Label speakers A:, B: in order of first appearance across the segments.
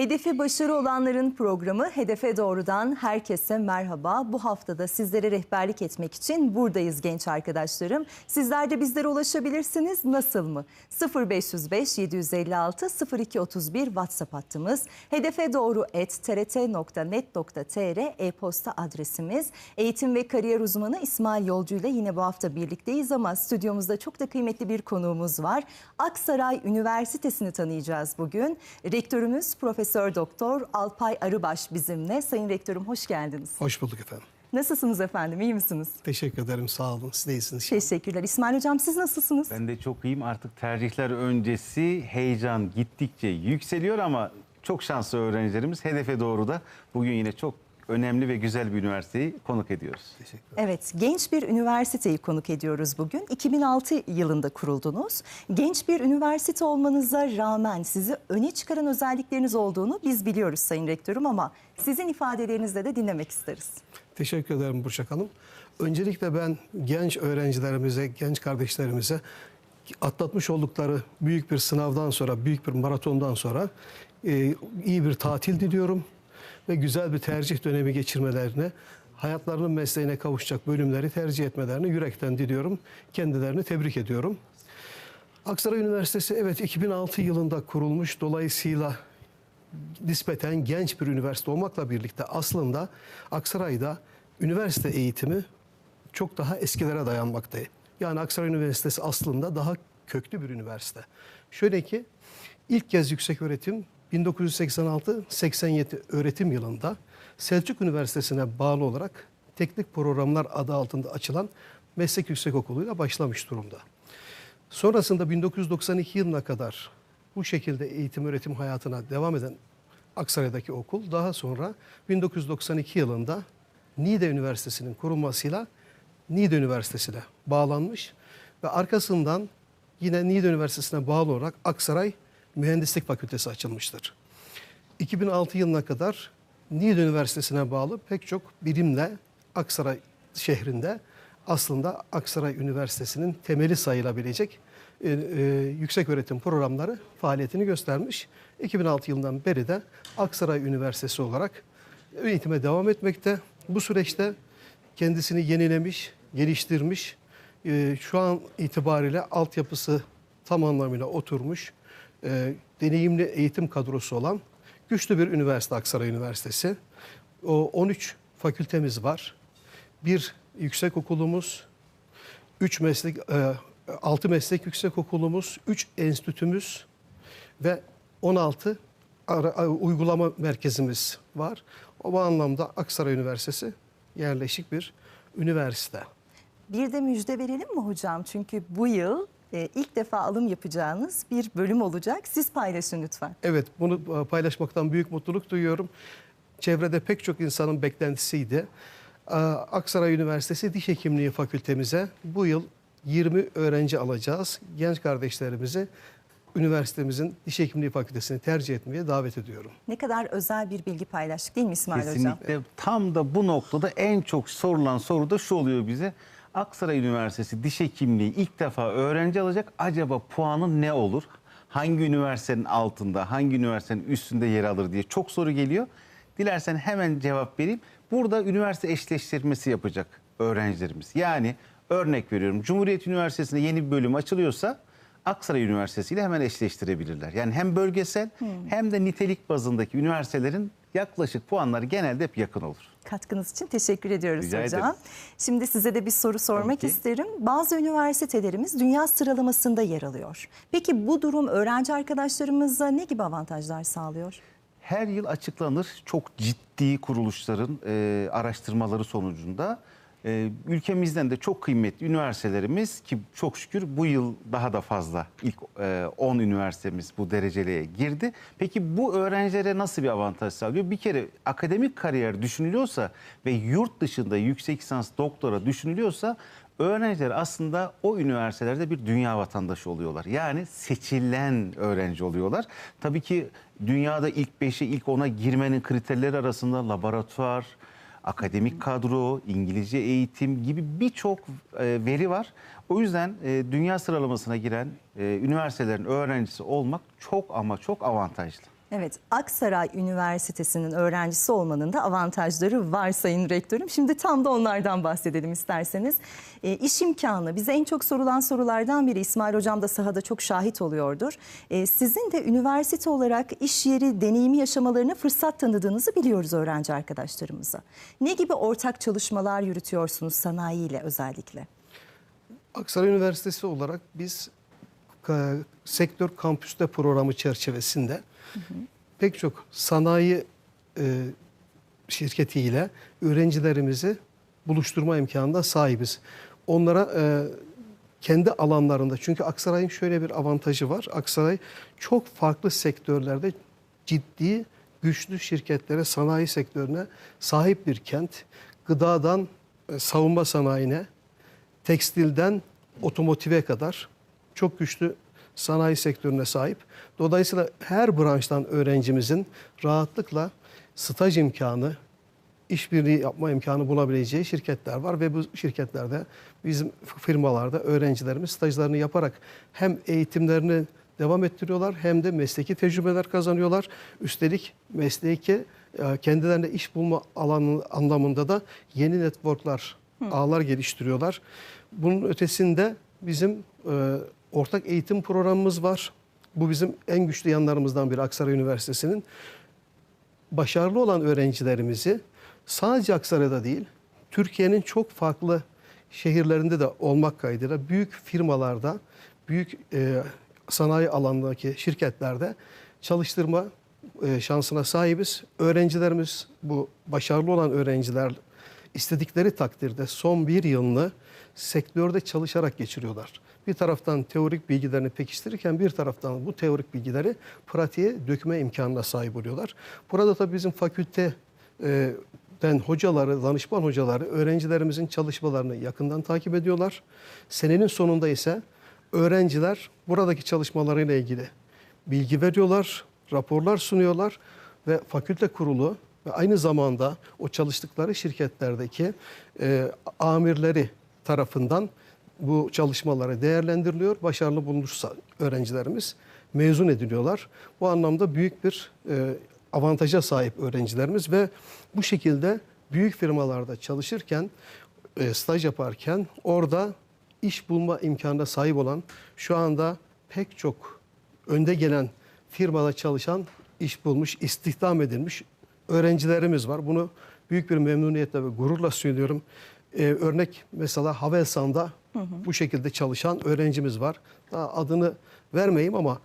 A: Hedefi başarı olanların programı Hedefe Doğru'dan herkese merhaba. Bu haftada sizlere rehberlik etmek için buradayız genç arkadaşlarım. Sizler de bizlere ulaşabilirsiniz. Nasıl mı? 0505 756 0231 WhatsApp hattımız. Hedefe Doğru et trt.net.tr e-posta adresimiz. Eğitim ve kariyer uzmanı İsmail Yolcu ile yine bu hafta birlikteyiz ama stüdyomuzda çok da kıymetli bir konuğumuz var. Aksaray Üniversitesi'ni tanıyacağız bugün. Rektörümüz Profesör Doktor Alpay Arıbaş bizimle. Sayın Rektörüm hoş geldiniz.
B: Hoş bulduk efendim.
A: Nasılsınız efendim? İyi misiniz?
B: Teşekkür ederim. Sağ olun. Siz de iyisiniz.
A: Teşekkürler. İsmail Hocam siz nasılsınız?
C: Ben de çok iyiyim. Artık tercihler öncesi heyecan gittikçe yükseliyor ama çok şanslı öğrencilerimiz hedefe doğru da bugün yine çok önemli ve güzel bir üniversiteyi konuk ediyoruz.
B: Teşekkür
A: Evet, genç bir üniversiteyi konuk ediyoruz bugün. 2006 yılında kuruldunuz. Genç bir üniversite olmanıza rağmen sizi öne çıkaran özellikleriniz olduğunu biz biliyoruz Sayın Rektörüm ama sizin ifadelerinizle de dinlemek isteriz.
B: Teşekkür ederim Burçak Hanım. Öncelikle ben genç öğrencilerimize, genç kardeşlerimize atlatmış oldukları büyük bir sınavdan sonra, büyük bir maratondan sonra e, iyi bir tatil diliyorum ve güzel bir tercih dönemi geçirmelerini, hayatlarının mesleğine kavuşacak bölümleri tercih etmelerini yürekten diliyorum. Kendilerini tebrik ediyorum. Aksaray Üniversitesi evet 2006 yılında kurulmuş. Dolayısıyla nispeten genç bir üniversite olmakla birlikte aslında Aksaray'da üniversite eğitimi çok daha eskilere dayanmakta. Yani Aksaray Üniversitesi aslında daha köklü bir üniversite. Şöyle ki ilk kez yüksek öğretim 1986-87 öğretim yılında Selçuk Üniversitesi'ne bağlı olarak teknik programlar adı altında açılan meslek yüksekokulu'yla başlamış durumda. Sonrasında 1992 yılına kadar bu şekilde eğitim öğretim hayatına devam eden Aksaray'daki okul daha sonra 1992 yılında Niğde Üniversitesi'nin kurulmasıyla Niğde Üniversitesi'ne bağlanmış ve arkasından yine Niğde Üniversitesi'ne bağlı olarak Aksaray Mühendislik Fakültesi açılmıştır. 2006 yılına kadar Niğde Üniversitesi'ne bağlı pek çok birimle Aksaray şehrinde aslında Aksaray Üniversitesi'nin temeli sayılabilecek e, e, yüksek öğretim programları faaliyetini göstermiş. 2006 yılından beri de Aksaray Üniversitesi olarak eğitime devam etmekte. Bu süreçte kendisini yenilemiş, geliştirmiş, e, şu an itibariyle altyapısı tam anlamıyla oturmuş, e, deneyimli eğitim kadrosu olan güçlü bir üniversite Aksaray Üniversitesi. O 13 fakültemiz var. Bir yüksek okulumuz, 3 meslek, 6 meslek yüksek okulumuz, 3 enstitümüz ve 16 ara- uygulama merkezimiz var. O anlamda Aksaray Üniversitesi yerleşik bir üniversite.
A: Bir de müjde verelim mi hocam? Çünkü bu yıl e, ilk defa alım yapacağınız bir bölüm olacak. Siz paylaşın lütfen.
B: Evet, bunu e, paylaşmaktan büyük mutluluk duyuyorum. Çevrede pek çok insanın beklentisiydi. Ee, Aksaray Üniversitesi Diş Hekimliği Fakültemize bu yıl 20 öğrenci alacağız. Genç kardeşlerimizi üniversitemizin Diş Hekimliği Fakültesini tercih etmeye davet ediyorum.
A: Ne kadar özel bir bilgi paylaştık değil mi İsmail Hocam?
C: Kesinlikle tam da bu noktada en çok sorulan soru da şu oluyor bize. Aksaray Üniversitesi Diş Hekimliği ilk defa öğrenci alacak. Acaba puanı ne olur? Hangi üniversitenin altında, hangi üniversitenin üstünde yer alır diye çok soru geliyor. Dilersen hemen cevap vereyim. Burada üniversite eşleştirmesi yapacak öğrencilerimiz. Yani örnek veriyorum Cumhuriyet Üniversitesi'nde yeni bir bölüm açılıyorsa Aksaray Üniversitesi ile hemen eşleştirebilirler. Yani hem bölgesel hem de nitelik bazındaki üniversitelerin yaklaşık puanları genelde hep yakın olur.
A: Katkınız için teşekkür ediyoruz
C: Rica
A: hocam.
C: ederim.
A: Şimdi size de bir soru sormak
C: ki.
A: isterim. Bazı üniversitelerimiz dünya sıralamasında yer alıyor. Peki bu durum öğrenci arkadaşlarımıza ne gibi avantajlar sağlıyor?
C: Her yıl açıklanır çok ciddi kuruluşların e, araştırmaları sonucunda e, ülkemizden de çok kıymetli üniversitelerimiz ki çok şükür bu yıl daha da fazla ilk e, 10 üniversitemiz bu dereceliğe girdi. Peki bu öğrencilere nasıl bir avantaj sağlıyor? Bir kere akademik kariyer düşünülüyorsa ve yurt dışında yüksek lisans doktora düşünülüyorsa öğrenciler aslında o üniversitelerde bir dünya vatandaşı oluyorlar. Yani seçilen öğrenci oluyorlar. Tabii ki dünyada ilk 5'e ilk 10'a girmenin kriterleri arasında laboratuvar, akademik kadro, İngilizce eğitim gibi birçok e, veri var. O yüzden e, dünya sıralamasına giren e, üniversitelerin öğrencisi olmak çok ama çok avantajlı.
A: Evet, Aksaray Üniversitesi'nin öğrencisi olmanın da avantajları var Sayın Rektörüm. Şimdi tam da onlardan bahsedelim isterseniz. E, iş imkanı bize en çok sorulan sorulardan biri. İsmail Hocam da sahada çok şahit oluyordur. E, sizin de üniversite olarak iş yeri deneyimi yaşamalarına fırsat tanıdığınızı biliyoruz öğrenci arkadaşlarımıza. Ne gibi ortak çalışmalar yürütüyorsunuz sanayiyle özellikle?
B: Aksaray Üniversitesi olarak biz e, sektör kampüste programı çerçevesinde pek çok sanayi e, şirketiyle öğrencilerimizi buluşturma imkanına sahibiz. Onlara e, kendi alanlarında çünkü Aksaray'ın şöyle bir avantajı var. Aksaray çok farklı sektörlerde ciddi güçlü şirketlere, sanayi sektörüne sahip bir kent. Gıdadan e, savunma sanayine, tekstilden otomotive kadar çok güçlü sanayi sektörüne sahip. Dolayısıyla her branştan öğrencimizin rahatlıkla staj imkanı, işbirliği yapma imkanı bulabileceği şirketler var ve bu şirketlerde bizim firmalarda öğrencilerimiz stajlarını yaparak hem eğitimlerini devam ettiriyorlar hem de mesleki tecrübeler kazanıyorlar. Üstelik mesleki e, kendilerine iş bulma alanı anlamında da yeni networklar, ağlar geliştiriyorlar. Bunun ötesinde bizim e, ortak eğitim programımız var. Bu bizim en güçlü yanlarımızdan biri Aksaray Üniversitesi'nin başarılı olan öğrencilerimizi sadece Aksaray'da değil, Türkiye'nin çok farklı şehirlerinde de olmak kaydıyla büyük firmalarda, büyük e, sanayi alanındaki şirketlerde çalıştırma e, şansına sahibiz. Öğrencilerimiz, bu başarılı olan öğrenciler istedikleri takdirde son bir yılını sektörde çalışarak geçiriyorlar. Bir taraftan teorik bilgilerini pekiştirirken bir taraftan bu teorik bilgileri pratiğe dökme imkanına sahip oluyorlar. Burada tabii bizim fakülte e, den hocaları, danışman hocaları öğrencilerimizin çalışmalarını yakından takip ediyorlar. Senenin sonunda ise öğrenciler buradaki çalışmalarıyla ilgili bilgi veriyorlar, raporlar sunuyorlar ve fakülte kurulu ve aynı zamanda o çalıştıkları şirketlerdeki e, amirleri tarafından bu çalışmaları değerlendiriliyor. Başarılı bulunursa öğrencilerimiz mezun ediliyorlar. Bu anlamda büyük bir e, avantaja sahip öğrencilerimiz ve bu şekilde büyük firmalarda çalışırken, e, staj yaparken orada iş bulma imkanına sahip olan şu anda pek çok önde gelen firmada çalışan, iş bulmuş, istihdam edilmiş öğrencilerimiz var. Bunu büyük bir memnuniyetle ve gururla söylüyorum. Ee, örnek mesela Havelsan'da bu şekilde çalışan öğrencimiz var. Daha adını vermeyeyim ama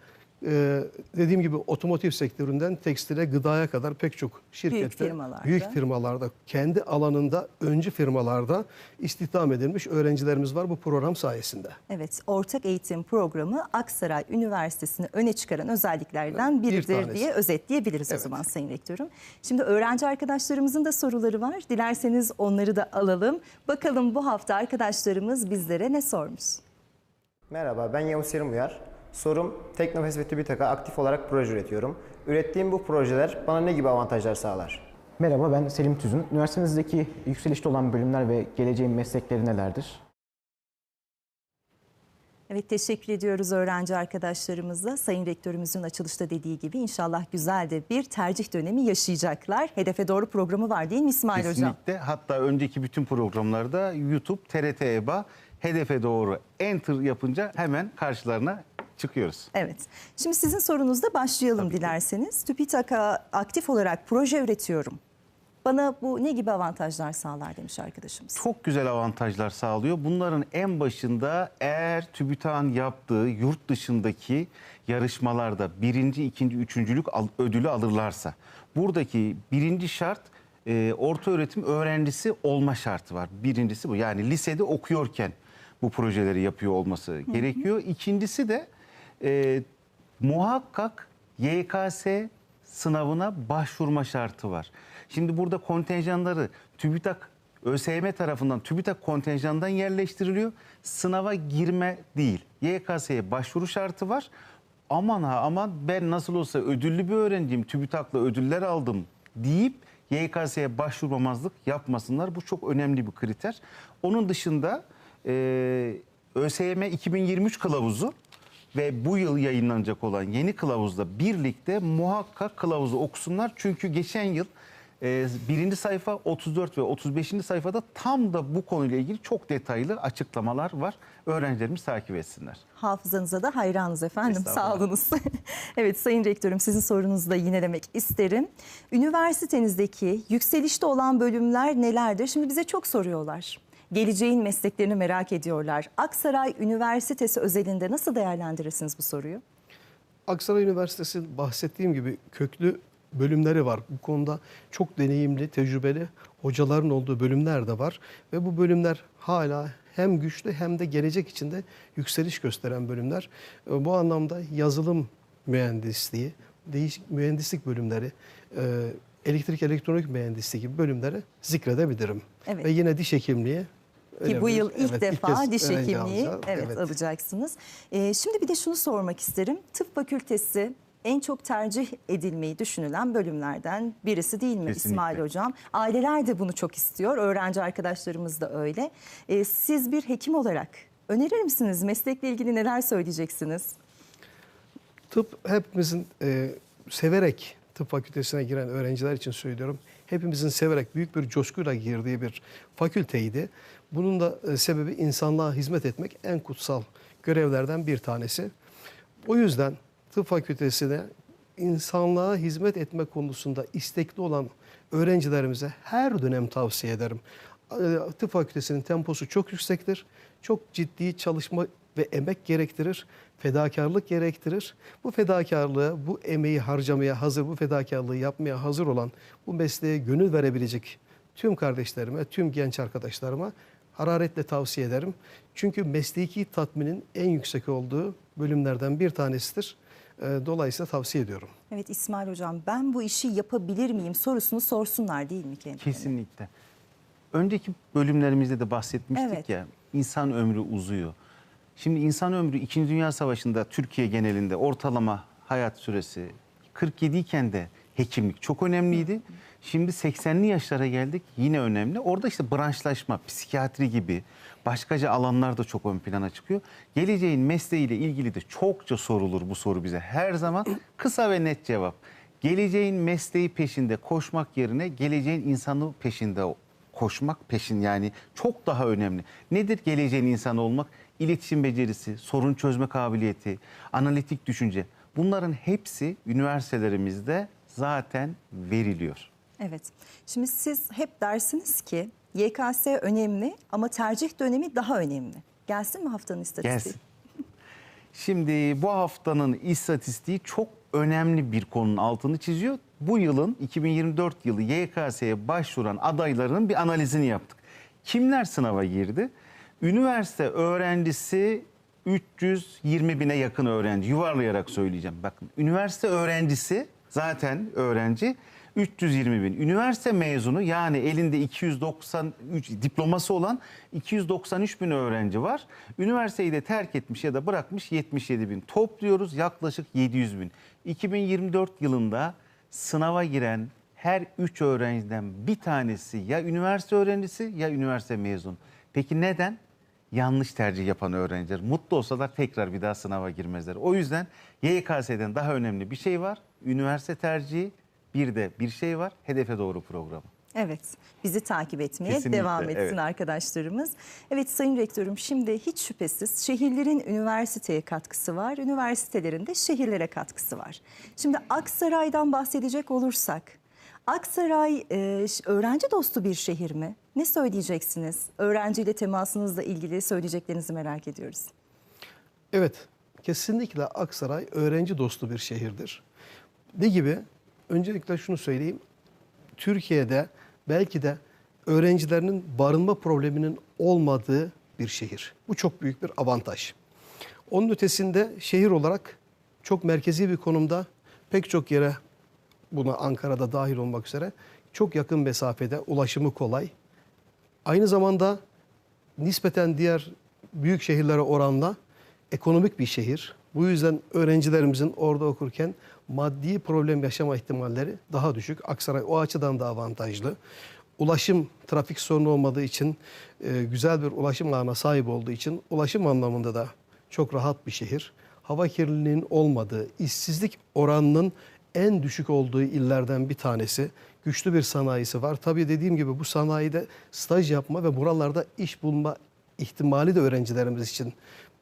B: e, dediğim gibi otomotiv sektöründen tekstile, gıdaya kadar pek çok şirkette,
A: firmalarda.
B: büyük firmalarda, kendi alanında öncü firmalarda istihdam edilmiş öğrencilerimiz var bu program sayesinde.
A: Evet, ortak eğitim programı Aksaray Üniversitesi'ni öne çıkaran özelliklerden
B: Bir
A: biridir
B: tanesi.
A: diye özetleyebiliriz o
B: Evet.
A: zaman Sayın Rektörüm. Şimdi öğrenci arkadaşlarımızın da soruları var. Dilerseniz onları da alalım. Bakalım bu hafta arkadaşlarımız bizlere ne sormuş?
D: Merhaba, ben Yavuz Selim Uyar. Sorum, Teknofest ve TÜBİTAK'a aktif olarak proje üretiyorum. Ürettiğim bu projeler bana ne gibi avantajlar sağlar?
E: Merhaba ben Selim Tüzün. Üniversitenizdeki yükselişte olan bölümler ve geleceğin meslekleri nelerdir?
A: Evet teşekkür ediyoruz öğrenci arkadaşlarımıza. Sayın Rektörümüzün açılışta dediği gibi inşallah güzel de bir tercih dönemi yaşayacaklar. Hedefe Doğru programı var değil mi İsmail Hocam?
C: Kesinlikle. Hatta önceki bütün programlarda YouTube, TRT EBA hedefe doğru enter yapınca hemen karşılarına çıkıyoruz.
A: Evet. Şimdi sizin sorunuzda başlayalım dilerseniz. TÜBİTAK'a aktif olarak proje üretiyorum. Bana bu ne gibi avantajlar sağlar demiş arkadaşımız.
C: Çok güzel avantajlar sağlıyor. Bunların en başında eğer TÜBİTAK'ın yaptığı yurt dışındaki yarışmalarda birinci, ikinci, üçüncülük al- ödülü alırlarsa. Buradaki birinci şart e, orta öğretim öğrencisi olma şartı var. Birincisi bu. Yani lisede okuyorken bu projeleri yapıyor olması gerekiyor. İkincisi de e, muhakkak YKS sınavına başvurma şartı var. Şimdi burada kontenjanları TÜBİTAK ÖSYM tarafından TÜBİTAK kontenjandan yerleştiriliyor. Sınava girme değil. YKS'ye başvuru şartı var. Aman ha aman ben nasıl olsa ödüllü bir öğrenciyim. TÜBİTAK'la ödüller aldım deyip YKS'ye başvurmamazlık yapmasınlar. Bu çok önemli bir kriter. Onun dışında e, ÖSYM 2023 kılavuzu ve bu yıl yayınlanacak olan yeni kılavuzla birlikte muhakkak kılavuzu okusunlar. Çünkü geçen yıl e, birinci sayfa 34 ve 35. sayfada tam da bu konuyla ilgili çok detaylı açıklamalar var. Öğrencilerimiz takip etsinler.
A: Hafızanıza da hayranız efendim. Sağ olunuz. evet Sayın Rektörüm sizin sorunuzu da yinelemek isterim. Üniversitenizdeki yükselişte olan bölümler nelerdir? Şimdi bize çok soruyorlar. Geleceğin mesleklerini merak ediyorlar. Aksaray Üniversitesi özelinde nasıl değerlendirirsiniz bu soruyu?
B: Aksaray Üniversitesi bahsettiğim gibi köklü bölümleri var. Bu konuda çok deneyimli, tecrübeli hocaların olduğu bölümler de var. Ve bu bölümler hala hem güçlü hem de gelecek içinde yükseliş gösteren bölümler. E, Bu anlamda yazılım mühendisliği, değişik mühendislik bölümleri, e, elektrik elektronik mühendisliği gibi bölümleri zikredebilirim.
A: Evet.
B: Ve yine diş hekimliği.
A: Ki bu yıl ilk
B: Evet,
A: defa
B: kez
A: diş hekimliği
B: alacağız.
A: evet, alacaksınız. Ee, şimdi bir de şunu sormak isterim. Tıp fakültesi en çok tercih edilmeyi düşünülen bölümlerden birisi değil mi
C: Kesinlikle.
A: İsmail Hocam? Aileler de bunu çok istiyor. Öğrenci arkadaşlarımız da öyle. Ee, siz bir hekim olarak önerir misiniz? Meslekle ilgili neler söyleyeceksiniz?
B: Tıp hepimizin e, severek tıp fakültesine giren öğrenciler için söylüyorum. Hepimizin severek büyük bir coşkuyla girdiği bir fakülteydi. Bunun da e, sebebi insanlığa hizmet etmek en kutsal görevlerden bir tanesi. O yüzden tıp fakültesine insanlığa hizmet etme konusunda istekli olan öğrencilerimize her dönem tavsiye ederim. E, Tıp fakültesinin temposu çok yüksektir. Çok ciddi çalışma ve emek gerektirir. Fedakarlık gerektirir. Bu fedakarlığı, bu emeği harcamaya hazır, bu fedakarlığı yapmaya hazır olan, bu mesleğe gönül verebilecek tüm kardeşlerime, tüm genç arkadaşlarıma hararetle tavsiye ederim. Çünkü mesleki tatminin en yüksek olduğu bölümlerden bir tanesidir. E, Dolayısıyla tavsiye ediyorum.
A: Evet İsmail Hocam ben bu işi yapabilir miyim sorusunu sorsunlar değil mi kendilerine?
C: Kesinlikle. Önceki bölümlerimizde de bahsetmiştik
A: Evet.
C: ya insan ömrü uzuyor. Şimdi insan ömrü 2. Dünya Savaşı'nda Türkiye genelinde ortalama hayat süresi 47 iken de hekimlik çok önemliydi. Şimdi 80'li yaşlara geldik yine önemli. Orada işte branşlaşma, psikiyatri gibi başkaca alanlar da çok ön plana çıkıyor. Geleceğin mesleğiyle ilgili de çokça sorulur bu soru bize. Her zaman kısa ve net cevap. Geleceğin mesleği peşinde koşmak yerine geleceğin insanı peşinde koşmak peşin yani çok daha önemli. Nedir geleceğin insanı olmak? İletişim becerisi, sorun çözme kabiliyeti, analitik düşünce. Bunların hepsi üniversitelerimizde zaten veriliyor.
A: Evet. Şimdi siz hep dersiniz ki YKS önemli ama tercih dönemi daha önemli. Gelsin mi haftanın istatistiği?
C: Gelsin. Şimdi bu haftanın istatistiği çok önemli bir konunun altını çiziyor. Bu yılın 2024 yılı YKS'ye başvuran adayların bir analizini yaptık. Kimler sınava girdi? Üniversite öğrencisi 320 bine yakın öğrenci. Yuvarlayarak söyleyeceğim. Bakın üniversite öğrencisi zaten öğrenci 320 bin. Üniversite mezunu yani elinde 293 diploması olan 293 bin öğrenci var. Üniversiteyi de terk etmiş ya da bırakmış 77 bin. Topluyoruz yaklaşık 700 bin. 2024 yılında sınava giren her 3 öğrenciden bir tanesi ya üniversite öğrencisi ya üniversite mezunu. Peki neden? Yanlış tercih yapan öğrenciler. Mutlu olsalar tekrar bir daha sınava girmezler. O yüzden YKS'den daha önemli bir şey var. Üniversite tercihi bir de bir şey var. Hedefe doğru programı.
A: Evet, bizi takip etmeye
C: Kesinlikle,
A: devam etsin
C: evet.
A: arkadaşlarımız. Evet Sayın Rektörüm şimdi hiç şüphesiz şehirlerin üniversiteye katkısı var, üniversitelerin de şehirlere katkısı var. Şimdi Aksaray'dan bahsedecek olursak, Aksaray e, öğrenci dostu bir şehir mi? Ne söyleyeceksiniz? Öğrenciyle temasınızla ilgili söyleyeceklerinizi merak ediyoruz.
B: Evet, kesinlikle Aksaray öğrenci dostu bir şehirdir. Ne gibi? Öncelikle şunu söyleyeyim. Türkiye'de belki de öğrencilerinin barınma probleminin olmadığı bir şehir. Bu çok büyük bir avantaj. Onun ötesinde şehir olarak çok merkezi bir konumda pek çok yere buna Ankara'da dahil olmak üzere çok yakın mesafede ulaşımı kolay. Aynı zamanda nispeten diğer büyük şehirlere oranla ekonomik bir şehir. Bu yüzden öğrencilerimizin orada okurken maddi problem yaşama ihtimalleri daha düşük. Aksaray o açıdan da avantajlı. Ulaşım, trafik sorunu olmadığı için, e, güzel bir ulaşım ağına sahip olduğu için ulaşım anlamında da çok rahat bir şehir. hava kirliliğinin olmadığı, işsizlik oranının en düşük olduğu illerden bir tanesi. Güçlü bir sanayisi var. Tabii dediğim gibi bu sanayide staj yapma ve buralarda iş bulma ihtimali de öğrencilerimiz için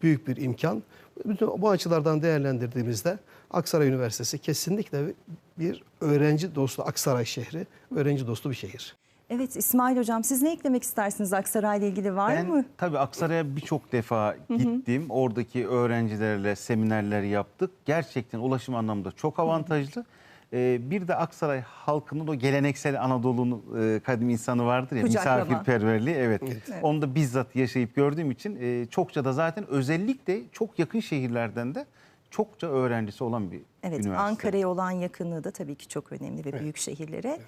B: büyük bir imkan. Bütün bu açılardan değerlendirdiğimizde Aksaray Üniversitesi kesinlikle bir öğrenci dostu Aksaray şehri, öğrenci dostu bir şehir.
A: Evet İsmail Hocam siz ne eklemek istersiniz Aksaray'la ilgili var
C: ben
A: mı?
C: tabii Aksaray'a birçok defa gittim. Oradaki öğrencilerle seminerler yaptık. Gerçekten ulaşım anlamında çok avantajlı. Ee, bir de Aksaray halkının o geleneksel Anadolu'nun e, kadim insanı vardır ya
A: Kucaklama.
C: misafirperverliği evet. Onu da bizzat yaşayıp gördüğüm için e, çokça da zaten özellikle çok yakın şehirlerden de çokça öğrencisi olan bir
A: Evet
C: üniversite.
A: Ankara'ya olan yakınlığı da tabii ki çok önemli ve büyük şehirlere.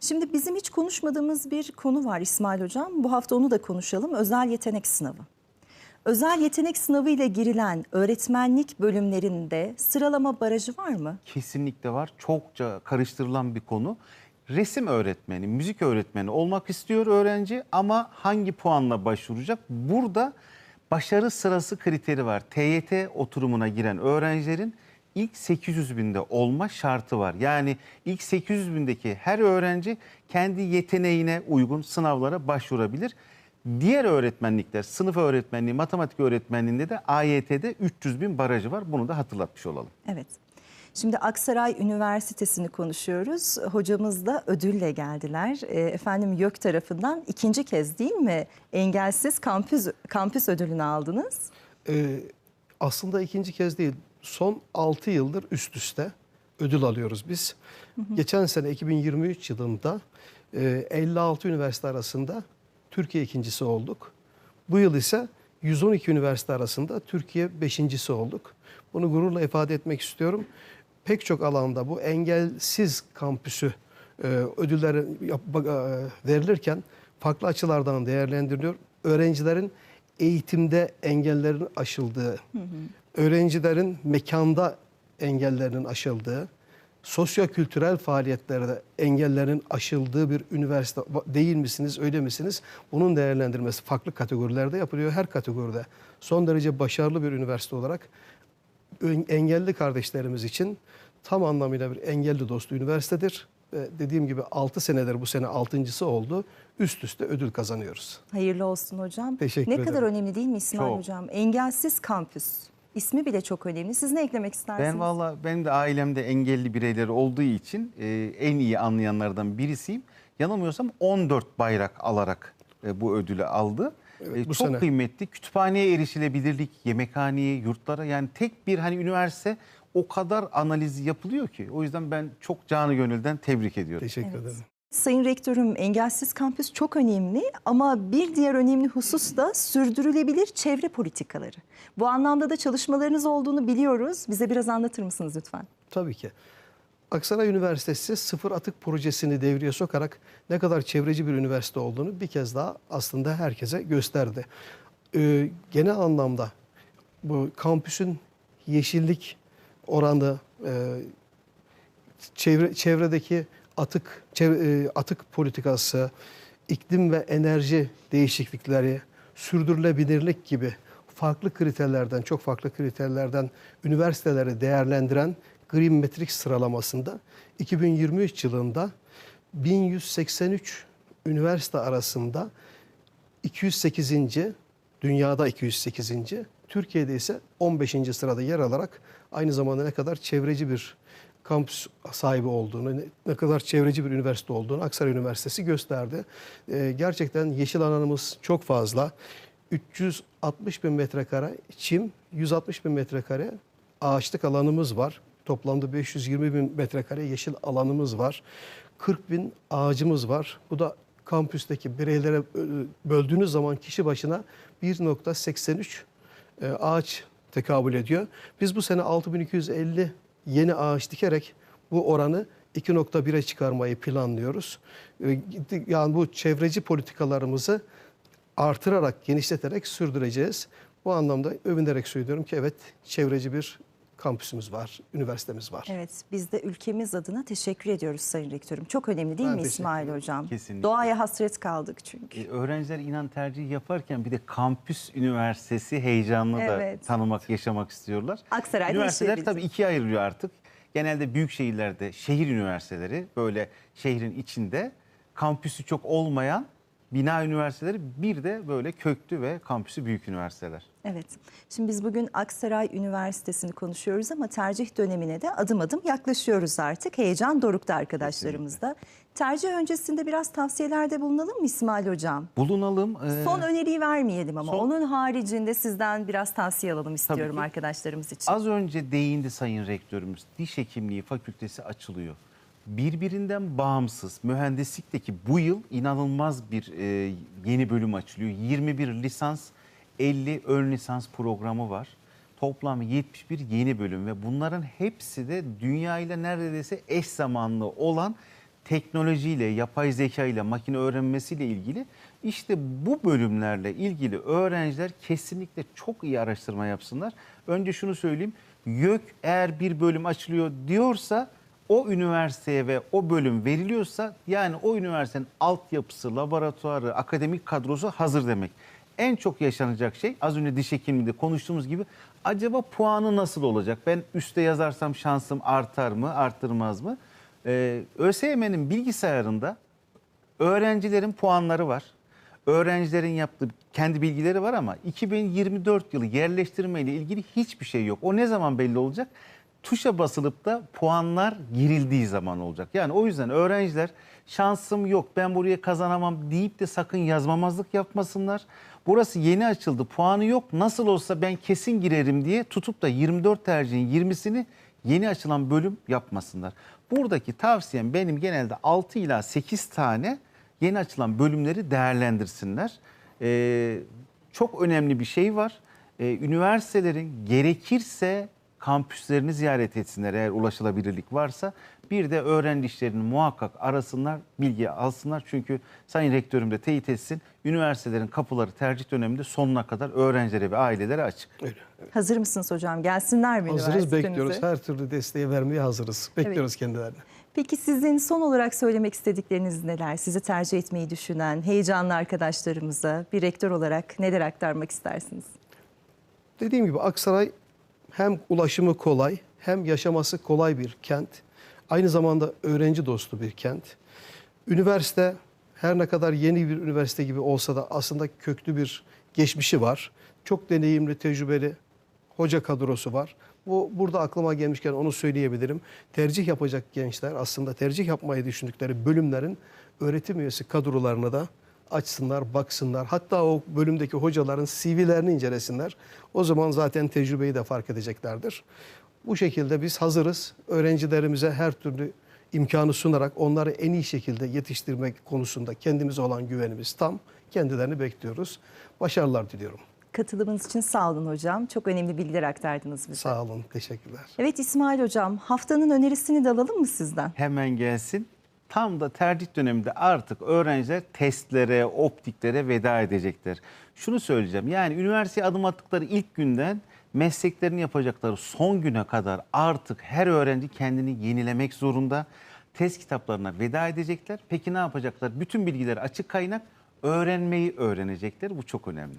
A: Şimdi bizim hiç konuşmadığımız bir konu var İsmail Hocam. Bu hafta onu da konuşalım. Özel yetenek sınavı. Özel yetenek sınavı ile girilen öğretmenlik bölümlerinde sıralama barajı var mı?
C: Kesinlikle var. Çokça karıştırılan bir konu. Resim öğretmeni, müzik öğretmeni olmak istiyor öğrenci ama hangi puanla başvuracak? Burada başarı sırası kriteri var. TYT oturumuna giren öğrencilerin ilk 800 binde olma şartı var. Yani ilk 800 bindeki her öğrenci kendi yeteneğine uygun sınavlara başvurabilir. Diğer öğretmenlikler, sınıf öğretmenliği, matematik öğretmenliğinde de AYT'de 300 bin barajı var. Bunu da hatırlatmış olalım.
A: Evet. Şimdi Aksaray Üniversitesi'ni konuşuyoruz. Hocamız da ödülle geldiler. E, Efendim YÖK tarafından ikinci kez değil mi? Engelsiz kampüs kampüs ödülünü aldınız.
B: Ee, aslında ikinci kez değil, son 6 yıldır üst üste ödül alıyoruz biz. Geçen sene 2023 yılında e, 56 üniversite arasında Türkiye ikincisi olduk. Bu yıl ise 112 üniversite arasında Türkiye beşincisi olduk. Bunu gururla ifade etmek istiyorum. Pek çok alanda bu engelsiz kampüsü e, ödülleri yap- e, verilirken farklı açılardan değerlendiriliyor. Öğrencilerin eğitimde engellerin aşıldığı, öğrencilerin mekanda engellerinin aşıldığı, sosyo-kültürel faaliyetlerde engellerin aşıldığı bir üniversite değil misiniz, öyle misiniz? Bunun değerlendirmesi farklı kategorilerde yapılıyor. Her kategoride son derece başarılı bir üniversite olarak engelli kardeşlerimiz için tam anlamıyla bir engelli dostu üniversitedir. Ve dediğim gibi 6 senedir bu sene 6.sı oldu. Üst üste ödül kazanıyoruz.
A: Hayırlı olsun hocam.
B: Teşekkür
A: ne
B: ederim.
A: kadar önemli değil mi İsmail
C: Çok.
A: hocam? Engelsiz kampüs. İsmi bile çok önemli. Siz ne eklemek istersiniz?
C: Ben valla benim de ailemde engelli bireyleri olduğu için e, en iyi anlayanlardan birisiyim. Yanılmıyorsam 14 bayrak alarak e, bu ödülü aldı.
B: Evet,
C: E,
B: bu
C: çok
B: sene.
C: kıymetli. Kütüphaneye erişilebilirlik, yemekhaneye, yurtlara yani tek bir hani üniversite o kadar analiz yapılıyor ki. O yüzden ben çok canı gönülden tebrik ediyorum.
B: Teşekkür
A: Evet.
B: ederim.
A: Sayın Rektörüm engelsiz kampüs çok önemli ama bir diğer önemli husus da sürdürülebilir çevre politikaları. Bu anlamda da çalışmalarınız olduğunu biliyoruz. Bize biraz anlatır mısınız lütfen?
B: Tabii ki. Aksaray Üniversitesi sıfır atık projesini devreye sokarak ne kadar çevreci bir üniversite olduğunu bir kez daha aslında herkese gösterdi. Ee, genel anlamda bu kampüsün yeşillik oranı, e, çevre, çevredeki atık çev- e, atık politikası, iklim ve enerji değişiklikleri, sürdürülebilirlik gibi farklı kriterlerden, çok farklı kriterlerden üniversiteleri değerlendiren Green Metrics sıralamasında 2023 yılında 1183 üniversite arasında 208. dünyada 208. Türkiye'de ise 15. sırada yer alarak aynı zamanda ne kadar çevreci bir kampüs sahibi olduğunu, ne kadar çevreci bir üniversite olduğunu Aksaray Üniversitesi gösterdi. Ee, gerçekten yeşil alanımız çok fazla. 360 bin metrekare çim, 160 bin metrekare ağaçlık alanımız var. Toplamda 520 bin metrekare yeşil alanımız var. 40 bin ağacımız var. Bu da kampüsteki bireylere e, böldüğünüz zaman kişi başına 1.83 e, ağaç tekabül ediyor. Biz bu sene 6250 yeni ağaç dikerek bu oranı 2.1'e çıkarmayı planlıyoruz. E, Yani bu çevreci politikalarımızı artırarak, genişleterek sürdüreceğiz. Bu anlamda övünerek söylüyorum ki evet çevreci bir kampüsümüz var, üniversitemiz var.
A: Evet, biz de ülkemiz adına teşekkür ediyoruz Sayın Rektörüm. Çok önemli değil
B: Ben
A: mi İsmail Hocam?
C: Kesinlikle.
A: Doğaya hasret kaldık çünkü.
C: E, Öğrenciler inan tercih yaparken bir de kampüs üniversitesi heyecanını
A: Evet.
C: da tanımak, yaşamak istiyorlar.
A: Aksaray'da
C: Üniversiteler tabii ikiye ayrılıyor artık. Genelde büyük şehirlerde şehir üniversiteleri böyle şehrin içinde kampüsü çok olmayan bina üniversiteleri bir de böyle köklü ve kampüsü büyük üniversiteler.
A: Evet. Şimdi biz bugün Aksaray Üniversitesi'ni konuşuyoruz ama tercih dönemine de adım adım yaklaşıyoruz artık. Heyecan dorukta arkadaşlarımızda. Tercih öncesinde biraz tavsiyelerde bulunalım mı İsmail Hocam?
C: Bulunalım. e,
A: Son öneriyi vermeyelim ama
C: son-
A: onun haricinde sizden biraz tavsiye alalım istiyorum arkadaşlarımız için.
C: Az önce değindi Sayın Rektörümüz. Diş Hekimliği Fakültesi açılıyor. Birbirinden bağımsız mühendislikteki bu yıl inanılmaz bir e, yeni bölüm açılıyor. 21 lisans, 50 ön lisans programı var. Toplam 71 yeni bölüm ve bunların hepsi de dünya ile neredeyse eş zamanlı olan teknolojiyle, yapay zeka ile, makine öğrenmesiyle ilgili işte bu bölümlerle ilgili öğrenciler kesinlikle çok iyi araştırma yapsınlar. Önce şunu söyleyeyim. YÖK eğer bir bölüm açılıyor diyorsa o üniversiteye ve o bölüm veriliyorsa yani o üniversitenin altyapısı, laboratuvarı, akademik kadrosu hazır demek. En çok yaşanacak şey az önce diş hekimliğinde konuştuğumuz gibi acaba puanı nasıl olacak? Ben üste yazarsam şansım artar mı, arttırmaz mı? Ee, ÖSYM'nin bilgisayarında öğrencilerin puanları var. Öğrencilerin yaptığı kendi bilgileri var ama 2024 yılı yerleştirme ile ilgili hiçbir şey yok. O ne zaman belli olacak? Tuşa basılıp da puanlar girildiği zaman olacak. Yani o yüzden öğrenciler şansım yok ben buraya kazanamam deyip de sakın yazmamazlık yapmasınlar. Burası yeni açıldı puanı yok nasıl olsa ben kesin girerim diye tutup da 24 tercihin 20'sini yeni açılan bölüm yapmasınlar. Buradaki tavsiyem benim genelde 6 ila 8 tane yeni açılan bölümleri değerlendirsinler. Ee, çok önemli bir şey var. Ee, üniversitelerin gerekirse kampüslerini ziyaret etsinler eğer ulaşılabilirlik varsa. Bir de öğrenci işlerini muhakkak arasınlar, bilgi alsınlar. Çünkü Sayın Rektörüm de teyit etsin. Üniversitelerin kapıları tercih döneminde sonuna kadar öğrencilere ve ailelere açık.
B: Öyle.
A: Hazır mısınız hocam? Gelsinler mi
B: Hazırız, bekliyoruz. Her türlü desteği vermeye hazırız. Bekliyoruz kendilerini.
A: Peki sizin son olarak söylemek istedikleriniz neler? Sizi tercih etmeyi düşünen heyecanlı arkadaşlarımıza bir rektör olarak neler aktarmak istersiniz?
B: Dediğim gibi Aksaray hem ulaşımı kolay hem yaşaması kolay bir kent. Aynı zamanda öğrenci dostu bir kent. Üniversite her ne kadar yeni bir üniversite gibi olsa da aslında köklü bir geçmişi var. Çok deneyimli, tecrübeli hoca kadrosu var. Bu burada aklıma gelmişken onu söyleyebilirim. Tercih yapacak gençler aslında tercih yapmayı düşündükleri bölümlerin öğretim üyesi kadrolarını da açsınlar, baksınlar. Hatta o bölümdeki hocaların CV'lerini incelesinler. O zaman zaten tecrübeyi de fark edeceklerdir. Bu şekilde biz hazırız. Öğrencilerimize her türlü imkanı sunarak onları en iyi şekilde yetiştirmek konusunda kendimize olan güvenimiz tam. Kendilerini bekliyoruz. Başarılar diliyorum.
A: Katılımınız için sağ olun hocam. Çok önemli bilgiler aktardınız bize.
B: Sağ olun, teşekkürler.
A: Evet İsmail hocam haftanın önerisini de alalım mı sizden?
C: hemen gelsin. Tam da tercih döneminde artık öğrenciler testlere, optiklere veda edecekler. Şunu söyleyeceğim. Yani üniversiteye adım attıkları ilk günden mesleklerini yapacakları son güne kadar artık her öğrenci kendini yenilemek zorunda. Test kitaplarına veda edecekler. Peki ne yapacaklar? Bütün bilgileri açık kaynak öğrenmeyi öğrenecekler. Bu çok önemli.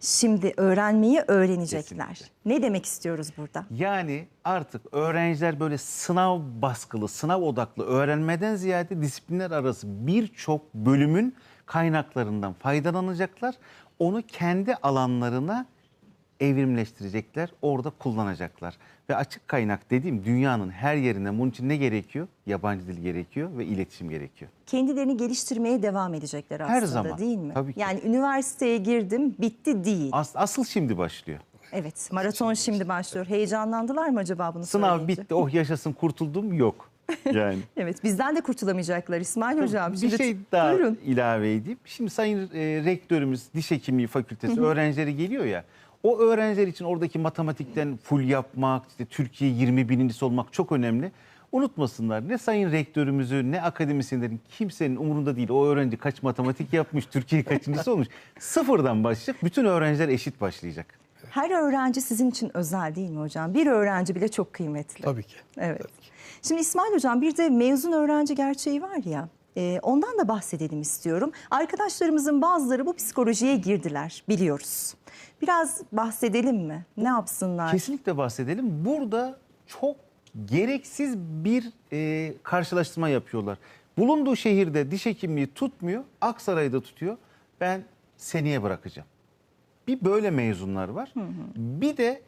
A: Şimdi öğrenmeyi öğrenecekler.
C: Kesinlikle.
A: Ne demek istiyoruz burada?
C: Yani artık öğrenciler böyle sınav baskılı, sınav odaklı öğrenmeden ziyade disiplinler arası birçok bölümün kaynaklarından faydalanacaklar. Onu kendi alanlarına evrimleştirecekler, orada kullanacaklar. Ve açık kaynak dediğim dünyanın her yerine bunun için ne gerekiyor? Yabancı dil gerekiyor ve iletişim gerekiyor.
A: Kendilerini geliştirmeye devam edecekler aslında
C: Her zaman,
A: değil mi?
C: tabii ki.
A: Yani üniversiteye girdim bitti değil.
C: As- asıl şimdi başlıyor.
A: Evet maraton şimdi başlıyor. Heyecanlandılar mı acaba bunu
C: Sınav
A: söyleyince?
C: bitti, oh yaşasın kurtuldum yok. Yani.
A: Evet bizden de kurtulamayacaklar İsmail hocam.
C: Bir
A: Şimdi-
C: şey daha
A: Buyurun.
C: ilave edeyim. Şimdi Sayın e, Rektörümüz Diş Hekimliği Fakültesi öğrencileri geliyor ya. O öğrenciler için oradaki matematikten full yapmak, işte Türkiye 20 birincisi olmak çok önemli. Unutmasınlar ne Sayın Rektörümüzü ne akademisyenlerin kimsenin umurunda değil. O öğrenci kaç matematik yapmış, Türkiye kaçıncısı olmuş. Sıfırdan başlayacak. Bütün öğrenciler eşit başlayacak.
A: Her öğrenci sizin için özel değil mi hocam? Bir öğrenci bile çok kıymetli.
B: Tabii ki.
A: Evet.
B: Tabii ki.
A: Şimdi İsmail Hocam bir de mezun öğrenci gerçeği var ya. E, ondan da bahsedelim istiyorum. Arkadaşlarımızın bazıları bu psikolojiye girdiler biliyoruz. Biraz bahsedelim mi? Ne yapsınlar?
C: Kesinlikle bahsedelim. Burada çok gereksiz bir e, karşılaştırma yapıyorlar. Bulunduğu şehirde diş hekimliği tutmuyor, Aksaray'da tutuyor. Ben seneye bırakacağım. Bir böyle mezunlar var. Bir de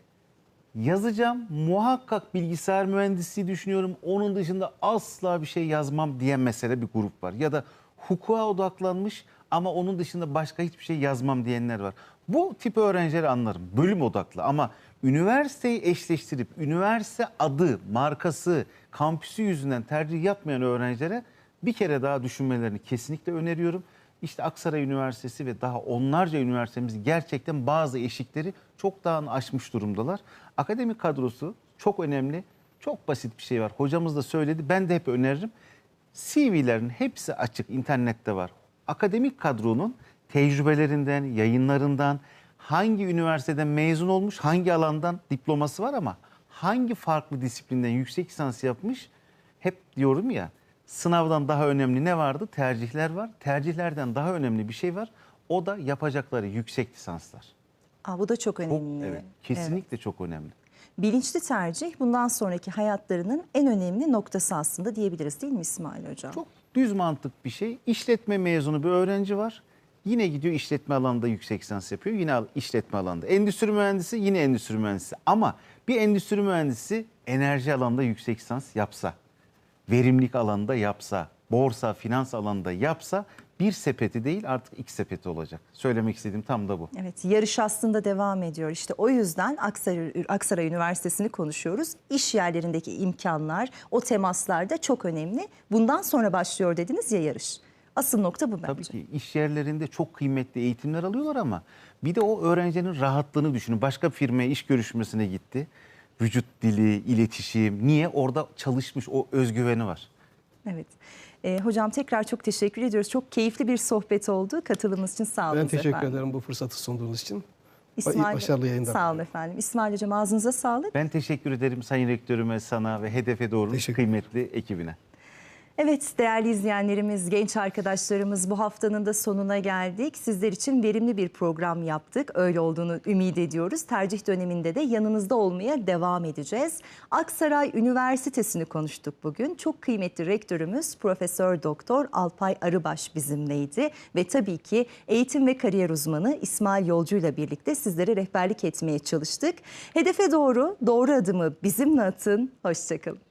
C: yazacağım muhakkak bilgisayar mühendisliği düşünüyorum. Onun dışında asla bir şey yazmam diyen mesela bir grup var. Ya da hukuka odaklanmış ama onun dışında başka hiçbir şey yazmam diyenler var. Bu tip öğrencileri anlarım. Bölüm odaklı ama üniversiteyi eşleştirip üniversite adı, markası, kampüsü yüzünden tercih yapmayan öğrencilere bir kere daha düşünmelerini kesinlikle öneriyorum. İşte Aksaray Üniversitesi ve daha onlarca üniversitemiz gerçekten bazı eşikleri çok daha aşmış durumdalar. Akademik kadrosu çok önemli. Çok basit bir şey var. Hocamız da söyledi. Ben de hep öneririm. CV'lerin hepsi açık. internette var. Akademik kadronun tecrübelerinden, yayınlarından, hangi üniversiteden mezun olmuş, hangi alandan diploması var ama hangi farklı disiplinden yüksek lisans yapmış hep diyorum ya sınavdan daha önemli ne vardı? Tercihler var. Tercihlerden daha önemli bir şey var. O da yapacakları yüksek lisanslar.
A: Aa, bu da çok
C: Çok,
A: önemli.
C: evet, kesinlikle çok önemli.
A: Bilinçli tercih bundan sonraki hayatlarının en önemli noktası aslında diyebiliriz değil mi İsmail Hocam?
C: Çok düz mantık bir şey. İşletme mezunu bir öğrenci var. Yine gidiyor işletme alanında yüksek lisans yapıyor. Yine işletme alanında. Endüstri mühendisi yine endüstri mühendisi. Ama bir endüstri mühendisi enerji alanında yüksek lisans yapsa, verimlilik alanında yapsa, borsa, finans alanında yapsa bir sepeti değil artık iki sepeti olacak. Söylemek istediğim tam da bu.
A: Evet, yarış aslında devam ediyor. İşte o yüzden Aksaray, Aksaray Üniversitesi'ni konuşuyoruz. İş yerlerindeki imkanlar, o temaslar da çok önemli. Bundan sonra başlıyor dediniz ya yarış. Asıl nokta bu bence.
C: Tabii ki iş yerlerinde çok kıymetli eğitimler alıyorlar ama bir de o öğrencinin rahatlığını düşünün. Başka firmaya iş görüşmesine gitti. Vücut dili, iletişim. Niye? Orada çalışmış o özgüveni var.
A: Evet. Ee, hocam tekrar çok teşekkür ediyoruz. Çok keyifli bir sohbet oldu. Katılımınız için sağ olun
B: Ben teşekkür
A: efendim.
B: ederim bu fırsatı sunduğunuz için.
A: İsmail,
B: Başarılı yayınlar.
A: Sağ olun efendim. İsmail Hocam ağzınıza sağlık.
C: Ben teşekkür ederim Sayın Rektörüme, sana ve Hedefe Doğru
B: Teşekkür
C: kıymetli ekibine.
A: Evet değerli izleyenlerimiz, genç arkadaşlarımız bu haftanın da sonuna geldik. Sizler için verimli bir program yaptık. Öyle olduğunu ümit ediyoruz. Tercih döneminde de yanınızda olmaya devam edeceğiz. Aksaray Üniversitesi'ni konuştuk bugün. Çok kıymetli rektörümüz Profesör Doktor Alpay Arıbaş bizimleydi ve tabii ki eğitim ve kariyer uzmanı İsmail Yolcu ile birlikte sizlere rehberlik etmeye çalıştık. Hedefe doğru, doğru adımı bizimle atın. Hoşçakalın.